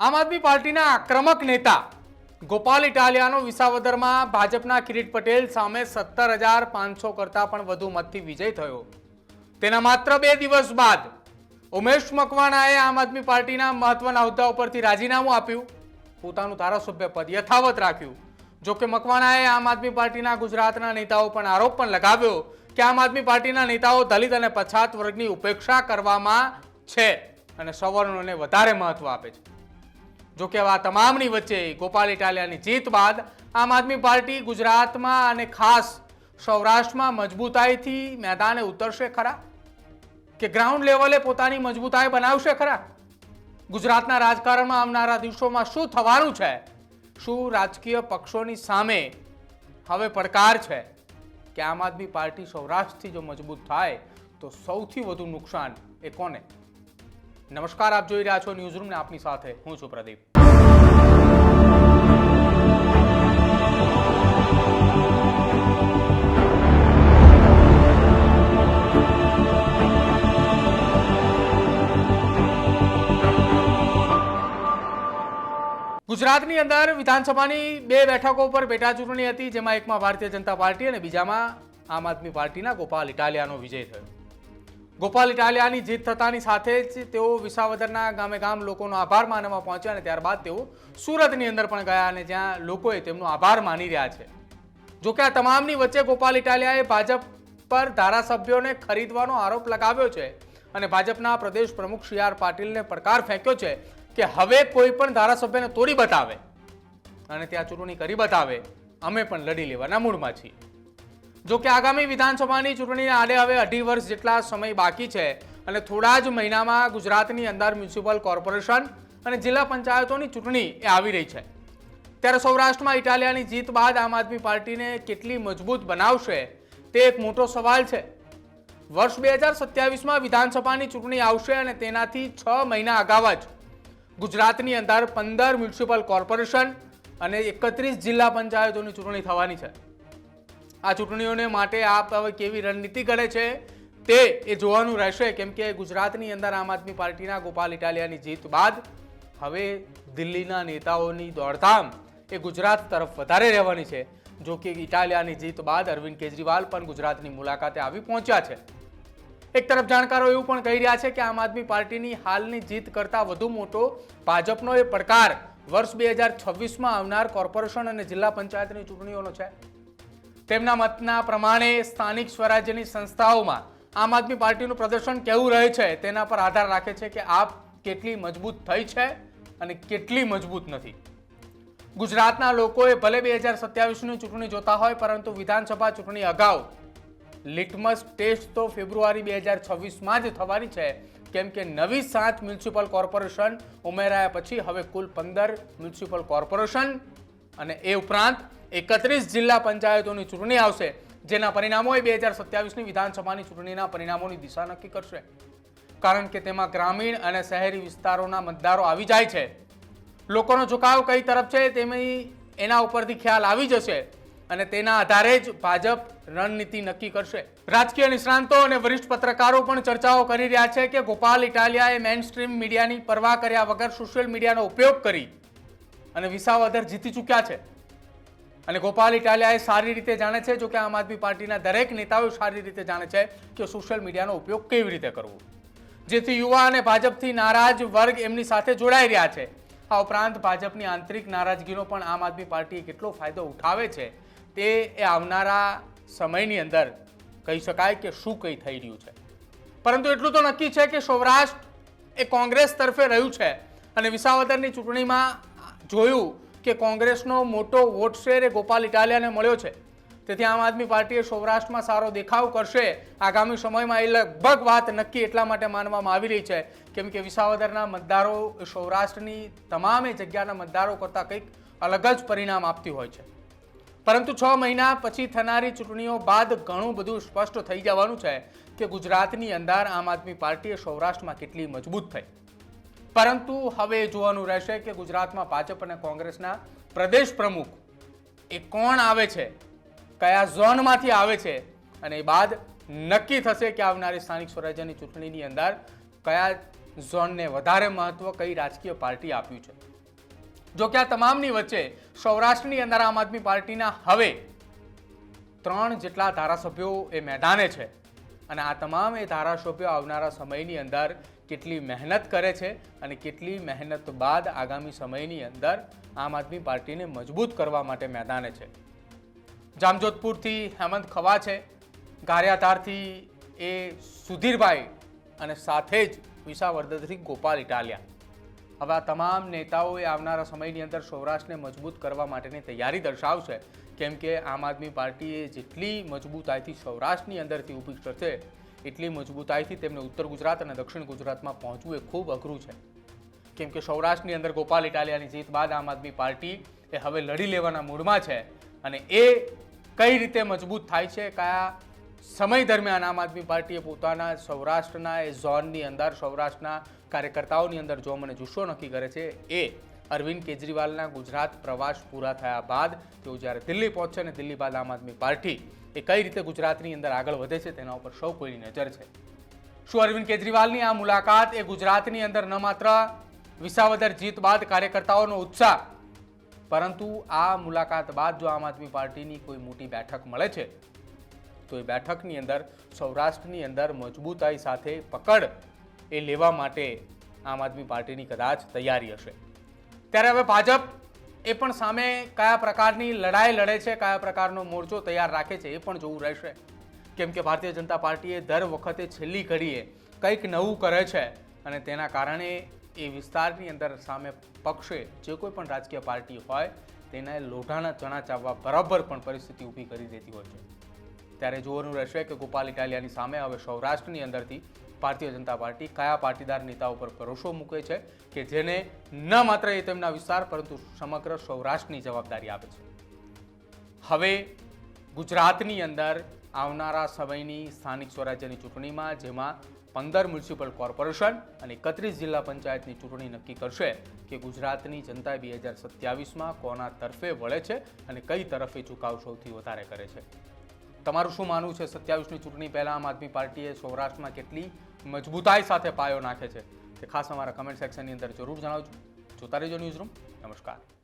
આમ આદમી પાર્ટીના આક્રમક નેતા ગોપાલ ઇટાલિયાનો વિસાવદરમાં ભાજપના કિરીટ પટેલ સામે સત્તર હજાર પાંચસો કરતાં પણ વધુ મતથી વિજય થયો. તેના માત્ર બે દિવસ બાદ ઉમેશ મકવાણાએ આમ આદમી પાર્ટીના મહત્વના હોદ્દા ઉપરથી રાજીનામું આપ્યું. પોતાનું ધારાસભ્ય પદ યથાવત રાખ્યું. જો કે મકવાણાએ આમ આદમી પાર્ટીના ગુજરાતના નેતાઓ પણ આરોપ પણ લગાવ્યો કે આમ આદમી પાર્ટીના નેતાઓ દલિત અને પછાત વર્ગની ઉપેક્ષા કરવામાં છે અને સવર્ણોને વધારે મહત્વ આપે છે. જો કે આ તમામની વચ્ચે ગોપાલ ઇટાલિયાની જીત બાદ આમ આદમી પાર્ટી ગુજરાતમાં અને ખાસ સૌરાષ્ટ્રમાં મજબૂતાઈથી મેદાને ઉતરશે ખરા? કે ગ્રાઉન્ડ લેવલે પોતાની મજબૂતાઈ બનાવશે ખરા? ગુજરાતના રાજકારણમાં આવનારા દિવસોમાં શું થવાનું છે? શું રાજકીય પક્ષોની સામે હવે પડકાર છે કે આમ આદમી પાર્ટી સૌરાષ્ટ્રથી જો મજબૂત થાય તો સૌથી વધુ નુકસાન એ કોને? નમસ્કાર, આપ જોઈ રહ્યા છો ન્યૂઝરૂમ ને આપની સાથે હું છું પ્રદીપ. ગુજરાતની અંદર વિધાનસભાની બે બેઠકો પર પેટા ચૂંટણી હતી, જેમાં એકમાં ભારતીય જનતા પાર્ટી અને બીજામાં આમ આદમી પાર્ટીના ગોપાલ ઇટાલિયાનો વિજય થયો. ગોપાલ ઇટાલિયાની જીત થતાની સાથે જ તેઓ વિસાવદરના ગામે ગામ લોકોનો આભાર માનવા પહોંચ્યા અને ત્યારબાદ તેઓ સુરતની અંદર પણ ગયા અને જ્યાં લોકોએ તેમનો આભાર માની રહ્યા છે. જો કે આ તમામની વચ્ચે ગોપાલ ઇટાલિયાએ ભાજપ પર ધારાસભ્યોને ખરીદવાનો આરોપ લગાવ્યો છે અને ભાજપના પ્રદેશ પ્રમુખ સી આર પાટીલને પડકાર ફેંક્યો છે કે હવે કોઈ પણ ધારાસભ્યને તોડી બતાવે અને ત્યાં ચૂંટણી કરી બતાવે. અમે પણ લડી લેવાના મૂડમાં છીએ. જો કે આગામી વિધાનસભાની ચૂંટણીને આડે હવે અઢી વર્ષ જેટલા સમય બાકી છે અને થોડા જ મહિનામાં ગુજરાતની અંદર મ્યુનિસિપલ કોર્પોરેશન અને જિલ્લા પંચાયતોની ચૂંટણી એ આવી રહી છે. ત્યારે સૌરાષ્ટ્રમાં ઇટાલિયાની જીત બાદ આમ આદમી પાર્ટીને કેટલી મજબૂત બનાવશે તે એક મોટો સવાલ છે. વર્ષ બે હજાર સત્યાવીસમાં વિધાનસભાની ચૂંટણી આવશે અને તેનાથી છ મહિના અગાઉ જ ગુજરાતની અંદર પંદર મ્યુનિસિપલ કોર્પોરેશન અને એકત્રીસ જિલ્લા પંચાયતોની ચૂંટણી થવાની છે. આ ચૂંટણીઓને માટે આપ હવે કેવી રણનીતિ ઘડે છે તે એ જોવાનું રહેશે, કેમ કે ગુજરાતની અંદર આમ આદમી પાર્ટીના ગોપાલ ઇટાલિયાની જીત બાદ હવે દિલ્હીના નેતાઓની દોડધામ એ ગુજરાત તરફ વધારે રહેવાની છે. જો કે ઇટાલિયાની જીત બાદ અરવિંદ કેજરીવાલ પણ ગુજરાતની મુલાકાતે આવી પહોંચ્યા છે. એક તરફ જાણકારો એવું પણ કહી રહ્યા છે કે આમ આદમી પાર્ટીની હાલની જીત કરતાં વધુ મોટો ભાજપનો એ પડકાર વર્ષ બે હજાર છવ્વીસમાં આવનાર કોર્પોરેશન અને જિલ્લા પંચાયતની ચૂંટણીઓનો છે. તેમના મતના પ્રમાણે સ્થાનિક સ્વરાજ્યની સંસ્થાઓમાં આમ આદમી પાર્ટીનું પ્રદર્શન કેવું રહે છે તેના પર આધાર રાખે છે કે આપ કેટલી મજબૂત થઈ છે અને કેટલી મજબૂત નથી. ગુજરાતના લોકોએ ભલે બે હજાર સત્યાવીસની ચૂંટણી જોતા હોય પરંતુ વિધાનસભા ચૂંટણી અગાઉ લિટમસ ટેસ્ટ તો ફેબ્રુઆરી બે હજાર છવ્વીસમાં જ થવાની છે. કેમ કે નવી સાત મ્યુનિસિપલ કોર્પોરેશન ઉમેરાયા પછી હવે કુલ પંદર મ્યુનિસિપલ કોર્પોરેશન અને એ ઉપરાંત એકત્રીસ જિલ્લા પંચાયતોની ચૂંટણી આવશે, જેના પરિણામો બે હજાર સત્યાવીસની વિધાનસભાની ચૂંટણીના પરિણામોની દિશા નક્કી કરશે. કારણ કે તેમાં ગ્રામીણ અને શહેરી વિસ્તારોના મતદારો આવી જાય છે. લોકોનો ઝુકાવ કઈ તરફ છે તેની એના ઉપરથી ખ્યાલ આવી જશે અને તેના આધારે જ ભાજપ રણનીતિ નક્કી કરશે. રાજકીય નિષ્ણાંતો અને વરિષ્ઠ પત્રકારો પણ ચર્ચાઓ કરી રહ્યા છે કે ગોપાલ ઇટાલિયાએ મેઇન સ્ટ્રીમ મીડિયાની પરવા કર્યા વગર સોશિયલ મીડિયાનો ઉપયોગ કરી અને વિસાવદર જીતી ચૂક્યા છે. અને ગોપાલ ઇટાલિયાએ સારી રીતે જાણે છે, જો કે આમ આદમી પાર્ટીના દરેક નેતાઓ સારી રીતે જાણે છે કે સોશિયલ મીડિયાનો ઉપયોગ કેવી રીતે કરવો. જેથી યુવા અને ભાજપથી નારાજ વર્ગ એમની સાથે જોડાઈ રહ્યા છે. આ ઉપરાંત ભાજપની આંતરિક નારાજગીનો પણ આમ આદમી પાર્ટી કેટલો ફાયદો ઉઠાવે છે, તે એ આવનારા સમયની અંદર કહી શકાય કે શું કંઈ થઈ રહ્યું છે. પરંતુ એટલું તો નક્કી છે કે સૌરાષ્ટ્ર એ કોંગ્રેસ તરફે રહ્યું છે અને વિસાવદરની ચૂંટણીમાં જોયું કે કોંગ્રેસનો મોટો વોટ શેર એ ગોપાલ ઇટાલિયાને મળ્યો છે. તેથી આમ આદમી પાર્ટીએ સૌરાષ્ટ્રમાં સારો દેખાવ કરશે. આગામી સમયમાં એ લગભગ વાત નક્કી એટલા માટે માનવામાં આવી રહી છે. કેમ કે વિસાવદરના મતદારો સૌરાષ્ટ્રની તમામે જગ્યાના મતદારો કરતાં કંઈક અલગ જ પરિણામ આપતી હોય છે. પરંતુ છ મહિના પછી થનારી ચૂંટણીઓ બાદ ઘણું બધું સ્પષ્ટ થઈ જવાનું છે કે ગુજરાતની અંદર આમ આદમી પાર્ટીએ સૌરાષ્ટ્રમાં કેટલી મજબૂત થઈ. પરંતુ હવે જોવાનું રહેશે કે ગુજરાતમાં ભાજપ અને કોંગ્રેસના પ્રદેશ પ્રમુખ એ કોણ આવે છે, કયા ઝોનમાંથી આવે છે અને એ બાદ નક્કી થશે કે આવનારી સ્થાનિક સ્વરાજ્યની ચૂંટણીની અંદર કયા ઝોનને વધારે મહત્વ કઈ રાજકીય પાર્ટી આપ્યું છે. જો કે આ તમામની વચ્ચે સૌરાષ્ટ્રની અંદર આમ આદમી પાર્ટીના હવે ત્રણ જેટલા ધારાસભ્યો એ મેદાને છે અને આ તમામ એ ધારાસભ્યો આવનારા સમયની અંદર કેટલી મહેનત કરે છે અને કેટલી મહેનત બાદ આગામી સમયની અંદર આમ આદમી પાર્ટીને મજબૂત કરવા માટે મેદાને છે. જામજોધપુરથી હેમંત ખવા છે, ગારિયાધારથી એ સુધીરભાઈ અને સાથે જ વિસાવર્ધનથી ગોપાલ ઇટાલિયા. હવે આ તમામ નેતાઓએ આવનારા સમયની અંદર સૌરાષ્ટ્રને મજબૂત કરવા માટેની તૈયારી દર્શાવશે, કેમ કે આમ આદમી પાર્ટીએ જેટલી મજબૂતાઈથી સૌરાષ્ટ્રની અંદરથી ઊભી કરશે એટલી મજબૂતાઈથી તેમને ઉત્તર ગુજરાત અને દક્ષિણ ગુજરાતમાં પહોંચવું એ ખૂબ અઘરું છે. કેમ કે સૌરાષ્ટ્રની અંદર ગોપાલ ઇટાલિયાની જીત બાદ આમ આદમી પાર્ટી એ હવે લડી લેવાના મૂડમાં છે અને એ કઈ રીતે મજબૂત થાય છે, કયા સમય દરમિયાન આમ આદમી પાર્ટીએ પોતાના સૌરાષ્ટ્રના એ ઝોનની અંદર, સૌરાષ્ટ્રના કાર્યકર્તાઓની અંદર જો મને જુસ્સો નક્કી કરે છે, એ અરવિંદ કેજરીવાલના ગુજરાત પ્રવાસ પૂરા થયા બાદ તેઓ જ્યારે દિલ્હી પહોંચશે અને દિલ્હી બાદ આમ આદમી પાર્ટી એ કઈ રીતે ગુજરાતની અંદર આગળ વધે છે તેના ઉપર સૌ કોઈની નજર છે. શું અરવિંદ કેજરીવાલની આ મુલાકાત એ ગુજરાતની અંદર ન માત્ર વિસાવદર જીત બાદ કાર્યકર્તાઓનો ઉત્સાહ, પરંતુ આ મુલાકાત બાદ જો આમ આદમી પાર્ટીની કોઈ મોટી બેઠક મળે છે, તો એ બેઠકની અંદર, સૌરાષ્ટ્રની અંદર મજબૂતાઈ સાથે પકડ એ લેવા માટે આમ આદમી પાર્ટીની કદાચ તૈયારી હશે. ત્યારે હવે ભાજપ એ પણ સામે કયા પ્રકારની લડાઈ લડે છે, કયા પ્રકારનો મોરચો તૈયાર રાખે છે એ પણ જોવું રહેશે. કેમ કે ભારતીય જનતા પાર્ટીએ દર વખતે છેલ્લી ઘડીએ કંઈક નવું કરે છે અને તેના કારણે એ વિસ્તારની અંદર સામે પક્ષે જે કોઈ પણ રાજકીય પાર્ટી હોય તેને લોઢાના ચણા ચાવવા બરાબર પણ પરિસ્થિતિ ઊભી કરી દેતી હોય છે. ત્યારે જોવાનું રહેશે કે ગોપાલ ઇટાલિયાની સામે હવે સૌરાષ્ટ્રની અંદરથી ભારતીય જનતા પાર્ટી કયા પાટીદાર નેતાઓ પર ભરોસો મૂકે છે કે જેને ન માત્ર એ તેમના વિસ્તાર, પરંતુ સમગ્ર સૌરાષ્ટ્રની જવાબદારી આપે છે? હવે ગુજરાતની અંદર આવનારા સમયની સ્થાનિક સ્વરાજ્યની ચૂંટણીમાં, જેમાં પંદર મ્યુનિસિપલ કોર્પોરેશન અને એકત્રીસ જિલ્લા પંચાયતની ચૂંટણી નક્કી કરશે કે ગુજરાતની જનતા બે હજાર સત્યાવીસમાં કોના તરફે વળે છે અને કઈ તરફે ઝુકાવ સૌથી વધારે કરે છે? તમારું શું માનવું છે? સત્યાવીસની ચૂંટણી પહેલાં આમ આદમી પાર્ટીએ સૌરાષ્ટ્રમાં કેટલી મજબૂતાઈ સાથે પાયો નાખે છે? તે ખાસ અમારા કમેન્ટ સેક્શનની અંદર જરૂર જણાવજો. જોતા રહેજો ન્યૂઝ રૂમ નમસ્કાર.